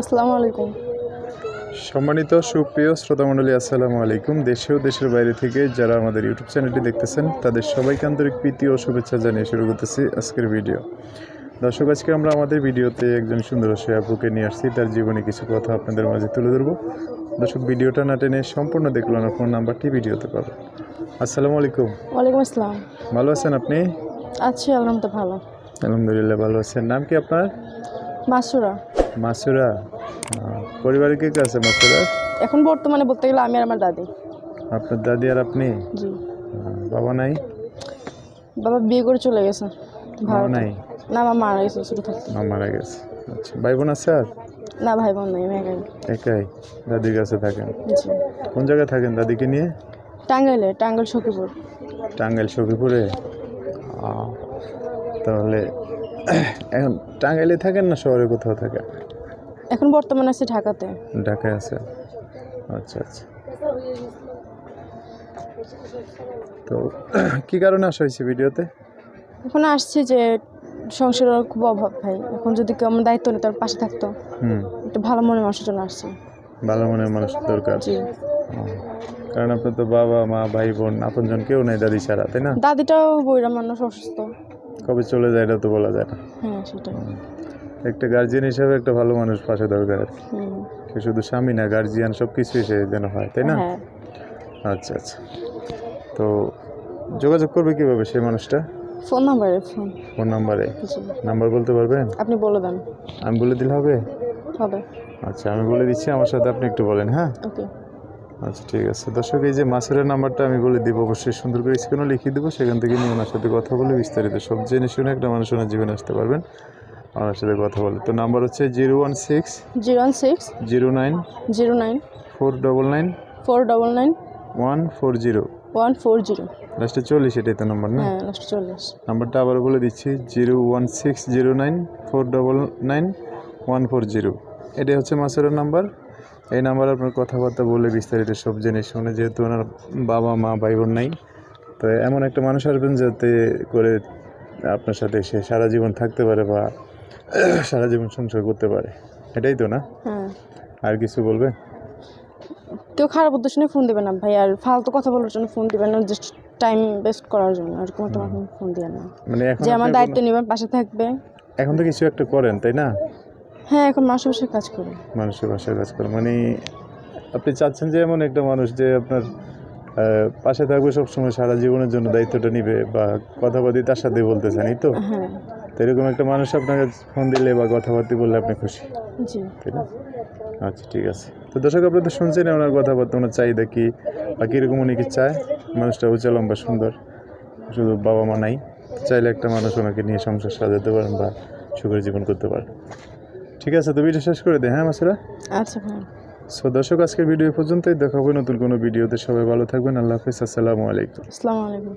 আসসালামু আলাইকুম। সম্মানিত সুপ্রিয় শ্রোতামণ্ডলী আসসালামু আলাইকুম। দেশে ও দেশের বাইরে থেকে যারা আমাদের ইউটিউব চ্যানেলটি দেখতেছেন তাদের সবাইকে আন্তরিক প্রীতি ও শুভেচ্ছা জানিয়ে শুরু করতেছি আজকের ভিডিও। দর্শক আজকে আমরা আমাদের ভিডিওতে একজন সুন্দর আপুকে নিয়ে আসছি। তার জীবনে কিছু কথা আপনাদের মাঝে তুলে ধরবো। দর্শক ভিডিওটা না টেনে সম্পূর্ণ দেখল না ফোন নাম্বারটি ভিডিওতে পাবেন। আসসালামু আলাইকুম। ওয়ালাইকুম আসসালাম। ভালো আছেন আপনি? আছি আলহামদুলিল্লাহ ভালো। আলহামদুলিল্লাহ ভালো আছেন। নাম কি আপনার? মাসুরা মাসুরা পরিবারে কে কে আছে মাসুরা? এখন বর্তমানে বলতে গেলে আমি আর আমার দাদি। আপনার দাদি আর আপনি? জি। বাবা নাই? বাবা বিয়ে করে চলে গেছে বাবা নাই? না আমার মারা গেছে ছোটো থাকতে। মা মারা গেছে। আচ্ছা ভাই বোন আছে আর? না ভাই বোন নেই আমি একাই। একাই? দাদির কাছে থাকেন? জি। কোন জায়গায় থাকেন দাদিকে নিয়ে? টাঙ্গাইলে টাঙ্গাইল সখীপুর। টাঙ্গাইল সখীপুরে? তাহলে এখন টাঙ্গাইলে থাকেন না শহরে কোথাও থাকেন? এখন বর্তমানে আছি ঢাকাতে। ঢাকায় আছে? আচ্ছা আচ্ছা। তো কি কারণে আসা হয়েছে ভিডিওতে? এখন আসছি যে সংসারের খুব অভাব ভাই। এখন যদি কেউ আমার দায়িত্ব নিয়ে তার পাশে থাকতো। হুম। একটু ভালো মনে মানুষের জন্য আসছি। ভালো মনের মানুষ দরকার। জি। কারণ আপনার তো বাবা মা ভাই বোন আপনজন কেউ নেই দাদি ছাড়া তাই না? দাদিটাও বইরা মানুষ অসুস্থ। কবে চলে যায় এটা তো বলা যায় না। হ্যাঁ সেটাই। একটা গার্জিয়ান হিসাবে একটা ভালো মানুষ পাশে দরকার আর কি। সে শুধু স্বামী না গার্জিয়ান সব কিছুই সে যেন হয় তাই না? হ্যাঁ। আচ্ছা আচ্ছা। তো যোগাযোগ করবে কীভাবে সেই মানুষটা? ফোন নাম্বারে ফোন। ফোন নাম্বারে? নাম্বার বলতে পারবেন? আপনি বলে দেন। আমি বলে দিলে হবে? হবে। আচ্ছা আমি বলে দিচ্ছি আমার সাথে আপনি একটু বলেন হ্যাঁ? ওকে। আচ্ছা ঠিক আছে। দর্শক এই যে মাসুরের নাম্বারটা আমি বলে দিব অবশ্যই সুন্দর করে স্ক্রিনও লিখিয়ে দেবো সেখান থেকে নিয়ে ওনার সাথে কথা বলে বিস্তারিত সব জেনে শুনে একটা মানুষ ওনার জীবনে আসতে পারবেন ওনার সাথে কথা বলে। তো নাম্বার হচ্ছে zero one six zero one six zero nine zero nine four double nine four double nine one four zero. One four zero লাস্টে চল্লিশ এটাই তো নাম্বার না? হ্যাঁ লাস্ট চল্লিশ। নাম্বারটা আবার বলে দিচ্ছি zero one six zero nine four double nine one four zero. এটাই হচ্ছে মাসুরের নাম্বার। এই নাম্বারে আপনার কথাবার্তা বলে বিস্তারিত সব জেনে শুনে যেহেতু ওনার বাবা মা ভাই বোন নাই তো এমন একটা মানুষ আসবেন যাতে করে আপনার সাথে সে সারা জীবন থাকতে পারে বা সারা জীবন সংসার করতে পারে। এটাই তো না? হ্যাঁ। আর কিছু বলবে কেউ খারাপ উদ্দেশ্য ফোন দেবে না ভাই আর ফালতু কথা বলার জন্য ফোন দিবেন না জাস্ট টাইম ওয়েস্ট করার জন্য আর কোনো তোমার ফোন দিয়ে না। মানে এখন যে আমার দায়িত্ব নেবেন পাশে থাকবে। এখন তো কিছু একটা করেন তাই না? হ্যাঁ এখন মাসে মাসে কাজ করি। মানুষের বাসায় কাজ করে। মানে আপনি চাচ্ছেন যে এমন একটা মানুষ যে আপনার পাশে থাকবে সবসময় সারা জীবনের জন্য দায়িত্বটা নিবে বা কথাবার্তি তার সাথে বলতে চান এই তো? হ্যাঁ। তো এরকম একটা মানুষ আপনাকে ফোন দিলে বা কথাবার্তি বললে আপনি খুশি? তাই না? আচ্ছা ঠিক আছে। তো দর্শক আপনি তো শুনছেন ওনার কথাবার্তা ওনার চাহিদা কি বা কীরকম উনি কি চায়? মানুষটা উঁচা লম্বা সুন্দর শুধু বাবা মা নাই। চাইলে একটা মানুষ ওনাকে নিয়ে সংসার সাজাতে পারেন বা সুখের জীবন করতে পারেন। ঠিক আছে তো ভিডিও শেষ করে দে হ্যাঁ মাসুরা? আচ্ছা ভাই। সো দর্শক আজকের ভিডিও পর্যন্তই। দেখাবো হবে নতুন কোনো ভিডিওতে সবাই ভালো থাকবেন। আল্লাহ হাফিজ। আসসালামু আলাইকুম। আসসালামু আলাইকুম।